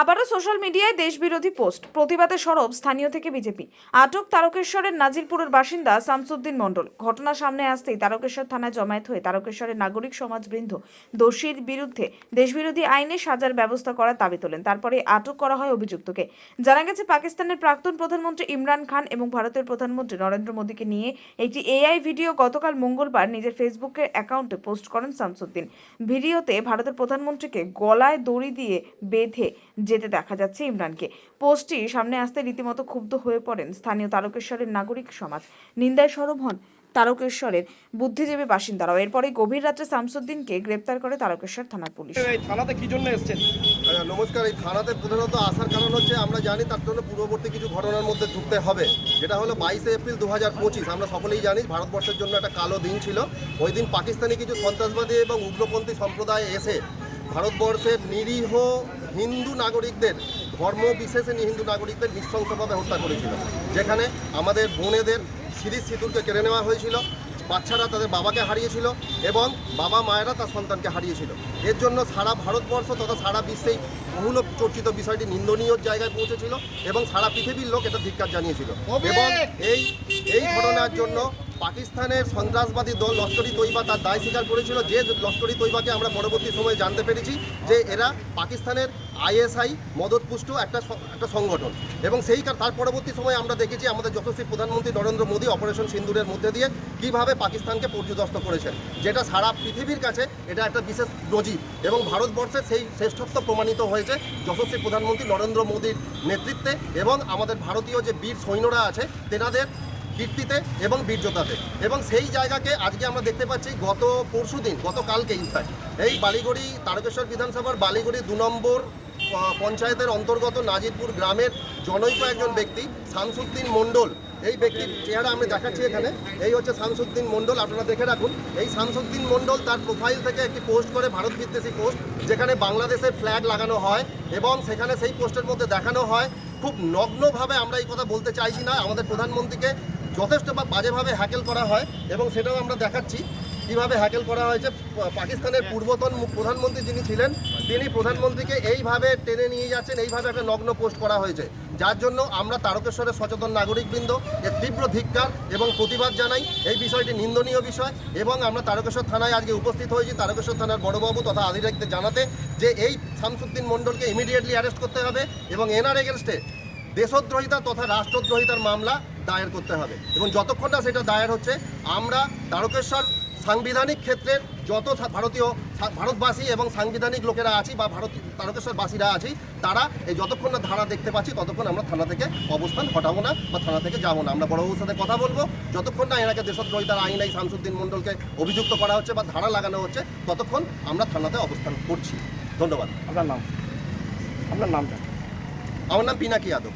আবারও সোশ্যাল মিডিয়ায় দেশবিরোধী পোস্ট। প্রতিবাদে সরব স্থানীয় থেকে বিজেপি। আটক তারকেশ্বরের নাজিরপুরের বাসিন্দা শামসুদ্দিন মণ্ডল। ঘটনা সামনে আসতেই তারকেশ্বর থানায় জমায়েত হয়ে তারকেশ্বরের নাগরিক সমাজবৃন্দ দোষীর বিরুদ্ধে দেশবিরোধী আইনে সাজার ব্যবস্থা করার দাবি তোলেন। তারপরে আটক করা হয় অভিযুক্তকে। জানা গেছে, পাকিস্তানের প্রাক্তন প্রধানমন্ত্রী ইমরান খান এবং ভারতের প্রধানমন্ত্রী নরেন্দ্র মোদীকে নিয়ে একটি এআই ভিডিও গতকাল মঙ্গলবার নিজের ফেসবুকের অ্যাকাউন্টে পোস্ট করেন শামসুদ্দিন। ভিডিওতে ভারতের প্রধানমন্ত্রীকে গলায় দড়ি দিয়ে বেঁধে যেতে দেখা যাচ্ছে ইমরানকে। পোস্টটি সামনে আসতে রীতিমতো ক্ষুব্ধ হয়ে পড়েন স্থানীয় তারকেশ্বরের নাগরিক সমাজ। নিন্দায় সরব হন তারকেশ্বরের বুদ্ধিজীবী বাসিন্দারাও। এরপরে গভীর রাত্রে শামসুদ্দিনকে গ্রেপ্তার করে তারকেশ্বর থানার পুলিশ। এই থানাতে কি জন্য এসেছেন? আচ্ছা, নমস্কার। এই থানাতে প্রধানত আসার কারণ হচ্ছে আমরা জানি তার জন্য পূর্ববর্তী কিছু ঘটনার মধ্যে ঢুকতে হবে। যেটা হলো বাইশে এপ্রিল দু হাজার পঁচিশ। আমরা সকলেই জানি ভারতবর্ষের জন্য একটা কালো দিন ছিল। ওই দিন পাকিস্তানি কিছু সন্ত্রাসবাদী এবং উগ্রপন্থী সম্প্রদায় এসে ভারতবর্ষের নিরীহ হিন্দু নাগরিকদের ধর্ম বিশেষে হিন্দু নাগরিকদের নৃশংসভাবে হত্যা করেছিল। যেখানে আমাদের বোনেদের সিরিজ সিঁদুরকে কেড়ে নেওয়া হয়েছিল বাচ্চারা তাদের বাবাকে হারিয়েছিল এবং বাবা মায়েরা তার সন্তানকে হারিয়েছিল। এর জন্য সারা ভারতবর্ষ তথা সারা বিশ্বেই বহুল চর্চিত বিষয়টি নিন্দনীয় জায়গায় পৌঁছেছিল এবং সারা পৃথিবীর লোক এটা ধিক্কার জানিয়েছিল। এবং এই এই ঘটনার জন্য পাকিস্তানের সন্ত্রাসবাদী দল লস্করি তৈবা তার দায় স্বীকার করেছিল। যে লস্করি তৈবাকে আমরা পরবর্তী সময়ে জানতে পেরেছি যে এরা পাকিস্তানের আইএসআই, মদতপুষ্ট একটা একটা সংগঠন। এবং সেই তার পরবর্তী সময়ে আমরা দেখেছি আমাদের যশস্বী প্রধানমন্ত্রী নরেন্দ্র মোদী অপারেশন সিন্দুরের মধ্যে দিয়ে কীভাবে পাকিস্তানকে পর্যদস্ত করেছেন। যেটা সারা পৃথিবীর কাছে এটা একটা বিশেষ নজির। এবং ভারতবর্ষে সেই শ্রেষ্ঠত্ব প্রমাণিত হয়েছে যশস্বী প্রধানমন্ত্রী নরেন্দ্র মোদীর নেতৃত্বে এবং আমাদের ভারতীয় যে বীর সৈন্যরা আছে, তেনাদের কীর্তিতে এবং বীর্যতাতে এবং সেই জায়গাকে আজকে আমরা দেখতে পাচ্ছি গত পরশু দিন গতকালকে ইনফ্যাক্ট এই বালিগড়ি তারকেশ্বর বিধানসভার বালিগড়ি দু নম্বর পঞ্চায়েতের অন্তর্গত নাজিরপুর গ্রামের জনৈক একজন ব্যক্তি, শামসুদ্দিন মণ্ডল। এই ব্যক্তির চেহারা আমি দেখাচ্ছি এখানে। এই হচ্ছে শামসুদ্দিন মণ্ডল, আপনারা দেখে রাখুন। এই শামসুদ্দিন মণ্ডল তার প্রোফাইল থেকে একটি পোস্ট করে ভারত বিদ্বেষী পোস্ট যেখানে বাংলাদেশের ফ্ল্যাগ লাগানো হয় এবং সেখানে সেই পোস্টের মধ্যে দেখানো হয়। খুব নগ্নভাবে আমরা এই কথা বলতে চাইছি না। আমাদের প্রধানমন্ত্রীকে যথেষ্ট বাজেভাবে হ্যাকেল করা হয় এবং সেটাও আমরা দেখাচ্ছি। কীভাবে হ্যাকেল করা হয়েছে পাকিস্তানের পূর্বতন প্রধানমন্ত্রী যিনি ছিলেন, তিনি প্রধানমন্ত্রীকে এইভাবে টেনে নিয়ে যাচ্ছেন, এইভাবে একটা নগ্ন পোস্ট করা হয়েছে। যার জন্য আমরা তারকেশ্বরের সচেতন নাগরিকবৃন্দ, এর তীব্র ধিক্কার এবং প্রতিবাদ জানাই। এই বিষয়টি নিন্দনীয় বিষয় এবং আমরা তারকেশ্বর থানায় আজকে উপস্থিত হয়েছি। তারকেশ্বর থানার বড়বাবু তথা আধিকারিকদের জানাতে যে এই শামসুদ্দিন মণ্ডলকে ইমিডিয়েটলি অ্যারেস্ট করতে হবে এবং এনার এগেনস্টে দেশদ্রোহিতা তথা রাষ্ট্রদ্রোহিতার মামলা দায়ের করতে হবে। এবং যতক্ষণ না সেটা দায়ের হচ্ছে, আমরা তারকেশ্বর সাংবিধানিক ক্ষেত্রের যত ভারতীয় ভারতবাসী এবং সাংবিধানিক লোকেরা আছি বা ভারত তারকেশ্বরবাসীরা আছি তারা এই যতক্ষণ না ধারা দেখতে পাচ্ছি ততক্ষণ আমরা থানা থেকে অবস্থান হটাবো না বা থানা থেকে যাব না। আমরা বড়বাবুর সাথে কথা বলব। যতক্ষণ না এনাকে দেশদ্রোহিতার আইন এই শামসুদ্দিন মণ্ডলকে অভিযুক্ত করা হচ্ছে বা ধারা লাগানো হচ্ছে ততক্ষণ আমরা থানাতে অবস্থান করছি। ধন্যবাদ। আপনার নাম? আপনার নামটা? আমার নাম পিনাকি যাদব।